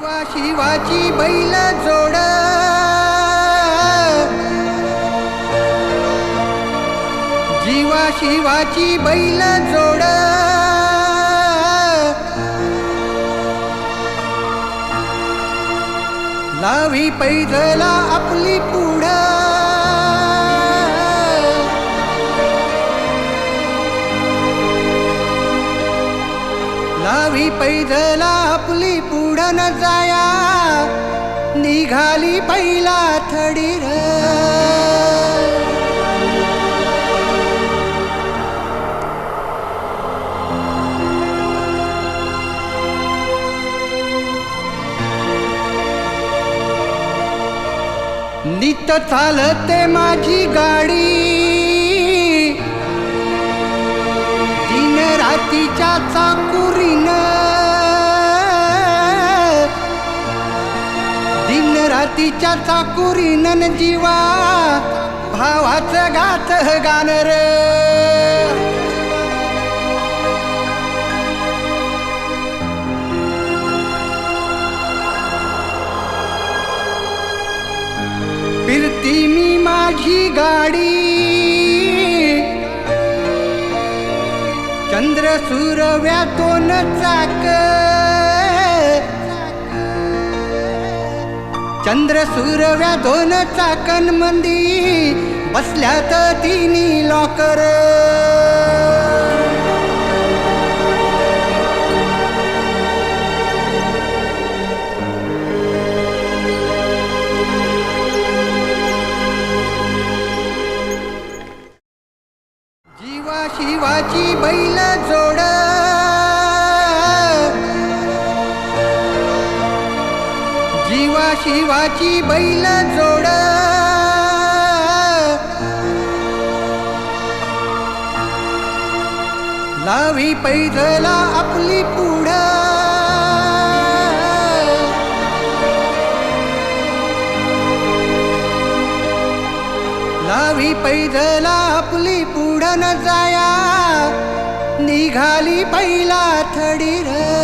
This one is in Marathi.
शिवा शिवाची बैल जोड. जीवा शिवाची बैल जोड. लावी पैदला आपली पुढ. लावी पैदला आपली न जाया निघाली पहिला थडी र नित चालते माझी गाडी. दिन रातीच्या चाकुरीनं दिन चाकुरी नन जीवा भावाचं गात गाणं रे. फिरती मी माझी गाडी. चंद्र सूरव्या दोन चाक चंद्र सुरव्या दोन चाकन मंदी बसल्यात तिन्ही लॉकर जीवा शिवाची बैल जोडा. शिवाची बैल जोड. लावी पैदला आपली पुढ. लावी पैदला आपली पुढ न जाया. निघाली पहिला थडीर.